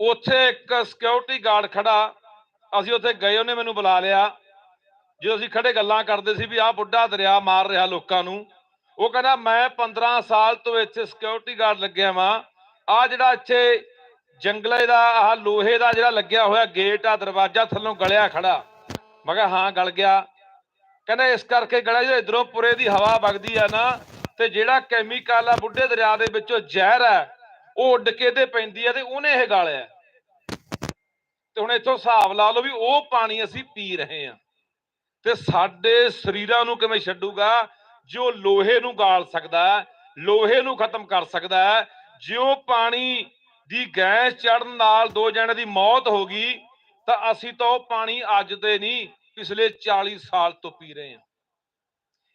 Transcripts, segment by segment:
ਉੱਥੇ ਇੱਕ security guard ਖੜਾ। ਅਸੀਂ ਉੱਥੇ ਗਏ, ਉਹਨੇ ਮੈਨੂੰ ਬੁਲਾ ਲਿਆ। ਜਦੋਂ ਅਸੀਂ ਖੜੇ ਗੱਲਾਂ ਕਰਦੇ ਸੀ ਵੀ ਆਹ ਬੁੱਢਾ ਦਰਿਆ ਮਾਰ ਰਿਹਾ ਲੋਕਾਂ ਨੂੰ, ਉਹ ਕਹਿੰਦਾ, ਮੈਂ 15 ਸਾਲ ਤੋਂ ਇੱਥੇ ਸਿਕਿਉਰਿਟੀ ਗਾਰਡ ਲੱਗਿਆ ਵਾਂ। ਆ ਜਿਹੜਾ ਇੱਥੇ ਜੰਗਲੇ ਦਾ, ਆਹ ਲੋਹੇ ਦਾ ਜਿਹੜਾ ਲੱਗਿਆ ਹੋਇਆ ਗੇਟ ਆ, ਦਰਵਾਜ਼ਾ ਥੱਲੋਂ ਗਲਿਆ ਖੜਾ। ਮੈਂ ਕਿਹਾ, ਹਾਂ, ਗਲ ਗਿਆ। ਕਹਿੰਦਾ, ਇਸ ਕਰਕੇ ਗਲਿਆ, ਜਦੋਂ ਇਧਰੋਂ ਪੁਰੇ ਦੀ ਹਵਾ ਵਗਦੀ ਆ ਨਾ, ਤੇ ਜਿਹੜਾ ਕੈਮੀਕਲ ਆ ਬੁੱਢੇ ਦਰਿਆ ਦੇ ਵਿੱਚੋਂ ਜ਼ਹਿਰ ਹੈ ਉਹ ਉੱਡ ਕੇ ਤੇ ਪੈਂਦੀ ਆ ਤੇ ਉਹਨੇ ਇਹ ਗਾਲਿਆ। ਤੇ ਹੁਣ ਇੱਥੋਂ ਹਿਸਾਬ ਲਾ ਲਓ ਵੀ ਉਹ ਪਾਣੀ ਅਸੀਂ ਪੀ ਰਹੇ ਹਾਂ ਤੇ ਸਾਡੇ ਸਰੀਰਾਂ ਨੂੰ ਕਿਵੇਂ ਛੱਡੂਗਾ? ਜੋ ਲੋਹੇ ਨੂੰ ਗਾਲ ਸਕਦਾ, ਲੋਹੇ ਨੂੰ ਖਤਮ ਕਰ ਸਕਦਾ ਹੈ ਜਿਉਂ ਪਾਣੀ ਦੀ ਗੈਸ ਚੜਨ ਨਾਲ ਦੋ ਜਣੇ ਦੀ ਮੌਤ ਹੋ ਗਈ, ਤਾਂ ਅਸੀਂ ਤਾਂ ਉਹ ਪਾਣੀ ਅੱਜ ਦੇ ਨਹੀਂ, ਪਿਛਲੇ 40 ਸਾਲ ਤੋਂ ਪੀ ਰਹੇ ਹਾਂ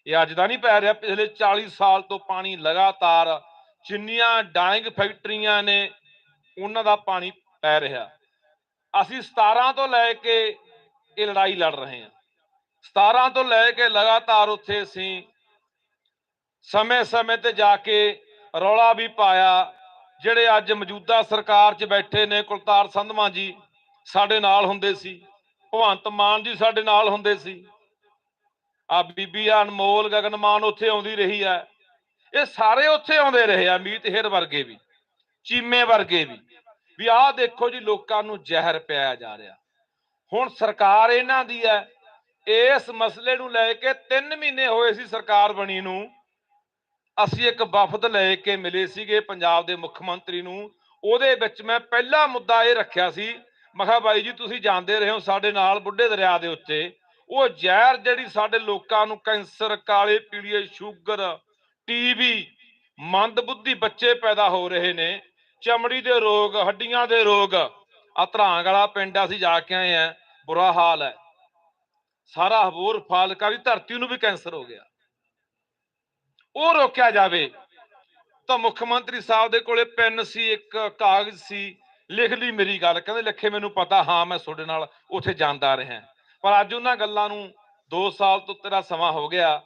ਇਹ ਅੱਜ ਦਾ ਨਹੀਂ ਪੈ ਰਿਹਾ, ਪਿਛਲੇ 40 ਸਾਲ ਤੋਂ ਪਾਣੀ ਲਗਾਤਾਰ ਜਿੰਨੀਆਂ ਡਾਇੰਗ ਫੈਕਟਰੀਆਂ ਨੇ, ਉਹਨਾਂ ਦਾ ਪਾਣੀ ਪੈ ਰਿਹਾ। ਅਸੀਂ 17 ਤੋਂ ਲੈ ਕੇ ਇਹ ਲੜਾਈ ਲੜ ਰਹੇ ਹਾਂ। 17 ਤੋਂ ਲੈ ਕੇ ਲਗਾਤਾਰ ਉੱਥੇ ਅਸੀਂ ਸਮੇਂ-ਸਮੇਂ ਤੇ ਜਾ ਕੇ ਰੌਲਾ ਵੀ ਪਾਇਆ। ਜਿਹੜੇ ਅੱਜ ਮੌਜੂਦਾ ਸਰਕਾਰ 'ਚ ਬੈਠੇ ਨੇ, ਕੁਲਤਾਰ ਸੰਧਵਾ ਜੀ ਸਾਡੇ ਨਾਲ ਹੁੰਦੇ ਸੀ, ਭਗਵੰਤ ਮਾਨ ਜੀ ਸਾਡੇ ਨਾਲ ਹੁੰਦੇ ਸੀ। ਆ ਬੀਬੀ ਅਨਮੋਲ ਗਗਨਮਾਨ ਉੱਥੇ ਆਉਂਦੀ ਰਹੀ ਹੈ। ਇਹ ਸਾਰੇ ਉੱਥੇ ਆਉਂਦੇ ਰਹੇ ਆ, ਮੀਤ ਹੇਰ ਵਰਗੇ ਵੀ, ਚੀਮੇ ਵਰਗੇ ਵੀ ਵੀ ਆਹ ਦੇਖੋ ਜੀ ਲੋਕਾਂ ਨੂੰ ਜ਼ਹਿਰ ਪਿਆਇਆ ਜਾ ਰਿਹਾ। ਹੁਣ ਸਰਕਾਰ ਇਹਨਾਂ ਦੀ ਹੈ, ਇਸ ਮਸਲੇ ਨੂੰ ਲੈ ਕੇ 3 ਮਹੀਨੇ ਹੋਏ ਸੀ ਸਰਕਾਰ ਬਣੀ ਨੂੰ। ਅਸੀਂ ਇੱਕ ਵਫਦ ਲੈ ਕੇ ਮਿਲੇ ਸੀਗੇ ਪੰਜਾਬ ਦੇ ਮੁੱਖ ਮੰਤਰੀ ਨੂੰ। ਉਹਦੇ ਵਿੱਚ ਮੈਂ ਪਹਿਲਾ ਮੁੱਦਾ ਇਹ ਰੱਖਿਆ ਸੀ, ਮੈਂ ਕਿਹਾ ਬਾਈ ਜੀ ਤੁਸੀਂ ਜਾਣਦੇ ਰਹੇ ਹੋ ਸਾਡੇ ਨਾਲ ਬੁੱਢੇ ਦਰਿਆ ਦੇ ਉੱਤੇ। ਉਹ ਜ਼ਹਿਰ ਜਿਹੜੀ ਸਾਡੇ ਲੋਕਾਂ ਨੂੰ ਕੈਂਸਰ, ਕਾਲੇ ਪੀਲੀਏ, ਸ਼ੂਗਰ ਟੀਬੀ ਮੰਦਬੁੱਧੀ ਬੱਚੇ ਪੈਦਾ ਹੋ ਰਹੇ ਨੇ, ਚਮੜੀ ਦੇ ਰੋਗ, ਹੱਡੀਆਂ ਦੇ ਰੋਗ ਆ ਧਰਾਂਗ ਵਾਲਾ ਪਿੰਡ ਅਸੀਂ ਜਾ ਕੇ ਆਏ ਆ ਬੁਰਾ ਹਾਲ ਹੈ। ਸਾਰਾ ਹਬੂਰ ਫਾਲਕਾ ਦੀ ਧਰਤੀ ਨੂੰ ਵੀ ਕੈਂਸਰ ਹੋ ਗਿਆ। ਉਹ ਰੋਕਿਆ ਜਾਵੇ, ਤਾਂ ਮੁੱਖ ਮੰਤਰੀ ਸਾਹਿਬ ਦੇ ਕੋਲੇ ਪੈਨ ਸੀ, ਇੱਕ ਕਾਗਜ਼ ਸੀ, ਲਿਖ ਲਈ ਮੇਰੀ ਗੱਲ, ਕਹਿੰਦੇ ਲਿਖੇ ਮੈਨੂੰ ਪਤਾ, ਹਾਂ, ਮੈਂ ਤੁਹਾਡੇ ਨਾਲ ਉੱਥੇ ਜਾਂਦਾ ਰਿਹਾ। ਪਰ ਅੱਜ ਉਹਨਾਂ ਗੱਲਾਂ ਨੂੰ 2 ਸਾਲ ਤੋਂ ਤੇਰਾ ਸਮਾਂ ਹੋ ਗਿਆ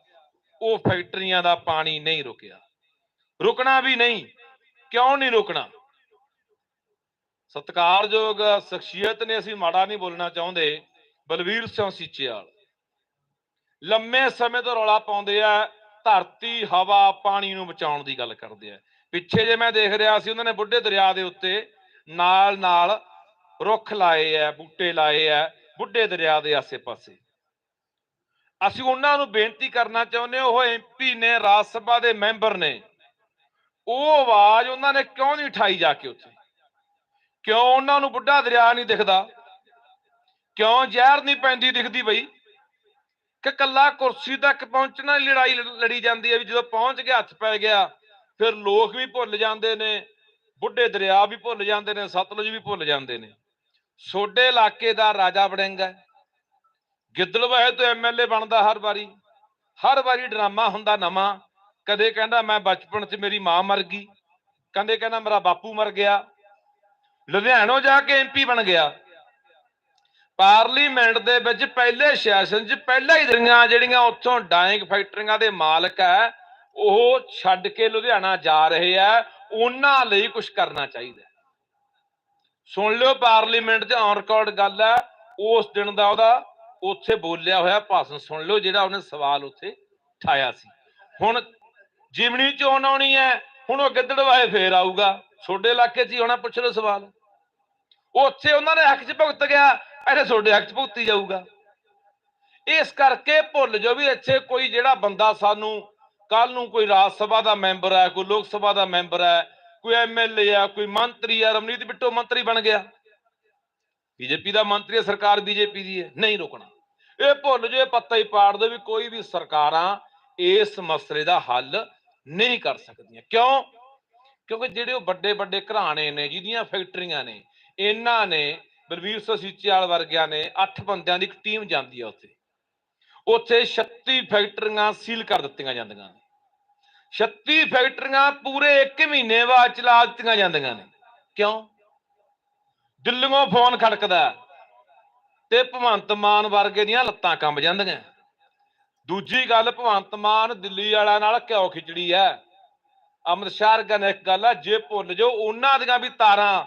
ਉਹ ਫੈਕਟਰੀਆਂ ਦਾ ਪਾਣੀ ਨਹੀਂ ਰੁਕਿਆ। ਰੁਕਣਾ ਵੀ ਨਹੀਂ। ਕਿਉਂ ਨਹੀਂ ਰੁਕਣਾ? ਸਤਿਕਾਰਯੋਗ ਸ਼ਖਸੀਅਤ ਨੇ ਅਸੀਂ ਮਾੜਾ ਨਹੀਂ ਬੋਲਣਾ ਚਾਹੁੰਦੇ, ਬਲਵੀਰ ਸਿੰਘ ਸੀਚੇਵਾਲ। ਲੰਮੇ ਸਮੇਂ ਤੋਂ ਰੌਲਾ ਪਾਉਂਦੇ ਆ, ਧਰਤੀ, ਹਵਾ, ਪਾਣੀ ਨੂੰ ਬਚਾਉਣ ਦੀ ਗੱਲ ਕਰਦੇ ਆ। ਪਿੱਛੇ ਜੇ ਮੈਂ ਦੇਖ ਰਿਹਾ ਸੀ, ਉਹਨਾਂ ਨੇ ਬੁੱਢੇ ਦਰਿਆ ਦੇ ਉੱਤੇ ਨਾਲ ਨਾਲ ਰੁੱਖ ਲਾਏ ਆ, ਬੂਟੇ ਲਾਏ ਆ, ਬੁੱਢੇ ਦਰਿਆ ਦੇ ਆਸੇ-ਪਾਸੇ। ਅਸੀਂ ਉਹਨਾਂ ਨੂੰ ਬੇਨਤੀ ਕਰਨਾ ਚਾਹੁੰਦੇ ਉਹ ਐਮਪੀ ਨੇ, ਰਾਜ ਸਭਾ ਦੇ ਮੈਂਬਰ ਨੇ। ਉਹ ਆਵਾਜ਼ ਉਹਨਾਂ ਨੇ ਕਿਉਂ ਨਹੀਂ ਉਠਾਈ ਜਾ ਕੇ ਉੱਥੇ? ਕਿਉਂ ਉਹਨਾਂ ਨੂੰ ਬੁੱਢਾ ਦਰਿਆ ਨਹੀਂ ਦਿਖਦਾ? ਕਿਉਂ ਜ਼ਹਿਰ ਨਹੀਂ ਪੈਂਦੀ ਦਿਖਦੀ ਬਈ? ਕਿ ਕੱਲਾ ਕੁਰਸੀ ਤੱਕ ਪਹੁੰਚਣਾ ਹੀ ਲੜਾਈ ਲੜੀ ਜਾਂਦੀ ਹੈ ਵੀ ਜਦੋਂ ਪਹੁੰਚ ਗਿਆ, ਹੱਥ ਪੈ ਗਿਆ, ਫਿਰ ਲੋਕ ਵੀ ਭੁੱਲ ਜਾਂਦੇ ਨੇ, ਬੁੱਢੇ ਦਰਿਆ ਵੀ ਭੁੱਲ ਜਾਂਦੇ ਨੇ, ਸਤਲੁਜ ਵੀ ਭੁੱਲ ਜਾਂਦੇ ਨੇ। ਸੋਡੇ ਇਲਾਕੇ ਦਾ ਰਾਜਾ ਵੜਿੰਗ ਹੈ। ਗਿੱਦੜਵਾਹੇ ਤੋਂ ਐਮਐਲਏ ਬਣਦਾ ਹਰ ਵਾਰੀ। ਹਰ ਵਾਰੀ ਡਰਾਮਾ ਹੁੰਦਾ ਨਵਾਂ। ਕਦੇ ਕਹਿੰਦਾ ਮੈਂ ਬਚਪਨ 'ਚ ਮੇਰੀ ਮਾਂ ਮਰ ਗਈ। ਕਹਿੰਦੇ ਕਹਿੰਦਾ ਮੇਰਾ ਬਾਪੂ ਮਰ ਗਿਆ। ਲੁਧਿਆਣੋਂ ਜਾ ਕੇ ਐਮਪੀ ਬਣ ਗਿਆ। ਪਾਰਲੀਮੈਂਟ ਦੇ ਵਿੱਚ ਪਹਿਲੇ ਸੈਸ਼ਨ 'ਚ ਪਹਿਲਾਂ ਹੀ ਦਰੀਆਂ ਜਿਹੜੀਆਂ ਉੱਥੋਂ ਡਾਇੰਗ ਫੈਕਟਰੀਆਂ ਦੇ ਮਾਲਕ ਹੈ, ਉਹ ਛੱਡ ਕੇ ਲੁਧਿਆਣਾ ਜਾ ਰਹੇ ਆ ਉਹਨਾਂ ਲਈ ਕੁਝ ਕਰਨਾ ਚਾਹੀਦਾ ਸੁਣ ਲਿਓ, ਪਾਰਲੀਮੈਂਟ 'ਚ ਔਨ ਰਿਕਾਰਡ ਗੱਲ ਹੈ। ਉਸ ਦਿਨ ਦਾ ਉਹਦਾ ਉੱਥੇ ਬੋਲਿਆ ਹੋਇਆ ਭਾਸ਼ਣ ਸੁਣ ਲਓ, ਜਿਹੜਾ ਉਹਨੇ ਸਵਾਲ ਉੱਥੇ ਠਾਇਆ ਸੀ। ਹੁਣ ਜਿਮਣੀ ਚੋਣ ਆਉਣੀ ਹੈ, ਹੁਣ ਉਹ ਗਿੱਦੜਵਾਏ ਫੇਰ ਆਊਗਾ। ਛੋਡੇ ਇਲਾਕੇ 'ਚ ਹੀ ਹੋਣਾ ਪੁੱਛ ਲਓ ਸਵਾਲ। ਉੱਥੇ ਉਹਨਾਂ ਨੇ ਹੱਕ 'ਚ ਭੁਗਤ ਗਿਆ, ਇੱਥੇ ਤੁਹਾਡੇ ਹੱਕ 'ਚ ਭੁਗਤੀ ਜਾਊਗਾ। ਇਸ ਕਰਕੇ ਭੁੱਲ ਜਾਓ ਵੀ ਇੱਥੇ ਕੋਈ ਜਿਹੜਾ ਬੰਦਾ ਸਾਨੂੰ ਕੱਲ ਨੂੰ ਕੋਈ ਰਾਜ ਸਭਾ ਦਾ ਮੈਂਬਰ ਹੈ, ਕੋਈ ਲੋਕ ਸਭਾ ਦਾ ਮੈਂਬਰ ਹੈ, ਕੋਈ ਐਮਐਲਏ ਆ ਕੋਈ ਮੰਤਰੀ ਆ ਰਮਨੀਤ ਬਿੱਟੋ ਮੰਤਰੀ ਬਣ ਗਿਆ। ਬੀਜੇਪੀ ਦਾ ਮੰਤਰੀ ਹੈ, ਸਰਕਾਰ ਬੀਜੇਪੀ ਦੀ ਹੈ, ਨਹੀਂ ਰੋਕਣਾ। ਇਹ ਭੁੱਲ ਜੇ ਪੱਤਾ ਹੀ ਪਾੜ ਦਿਓ ਵੀ ਕੋਈ ਵੀ ਸਰਕਾਰਾਂ ਇਸ ਮਸਲੇ ਦਾ ਹੱਲ ਨਹੀਂ ਕਰ ਸਕਦੀਆਂ। ਕਿਉਂ? ਕਿਉਂਕਿ ਜਿਹੜੇ ਉਹ ਵੱਡੇ ਵੱਡੇ ਘਰਾਣੇ ਨੇ, ਜਿਹਦੀਆਂ ਫੈਕਟਰੀਆਂ ਨੇ, ਇਹਨਾਂ ਨੇ ਬਲਵੀਰ ਸਿੰਘ ਵਰਗਿਆਂ ਨੇ 8 ਬੰਦਿਆਂ ਦੀ ਇੱਕ ਟੀਮ ਜਾਂਦੀ ਆ ਉੱਥੇ। ਉੱਥੇ 36 ਫੈਕਟਰੀਆਂ ਸੀਲ ਕਰ ਦਿੱਤੀਆਂ ਜਾਂਦੀਆਂ ਨੇ। 36 ਫੈਕਟਰੀਆਂ ਪੂਰੇ 1 ਮਹੀਨੇ ਬਾਅਦ ਚਲਾ ਦਿੱਤੀਆਂ ਜਾਂਦੀਆਂ ਨੇ। ਕਿਉਂ? ਦਿੱਲੀੋਂ ਫੋਨ ਖੜਕਦਾ। ਤੇ ਭਗਵੰਤ ਮਾਨ ਵਰਗੇ ਦੀਆਂ ਲੱਤਾਂ ਕੰਬ ਜਾਂਦੀਆਂ। ਦੂਜੀ ਗੱਲ ਭਗਵੰਤ ਮਾਨ ਦਿੱਲੀ ਵਾਲਿਆਂ ਨਾਲ ਕਿਉਂ ਖਿਚੜੀ ਐ ਅੰਮ੍ਰਿਤਸਰ ਗਨ ਇੱਕ ਗੱਲ ਆ ਜੇ ਭੁੱਲ ਜਾਓ, ਉਹਨਾਂ ਦੀਆਂ ਵੀ ਤਾਰਾਂ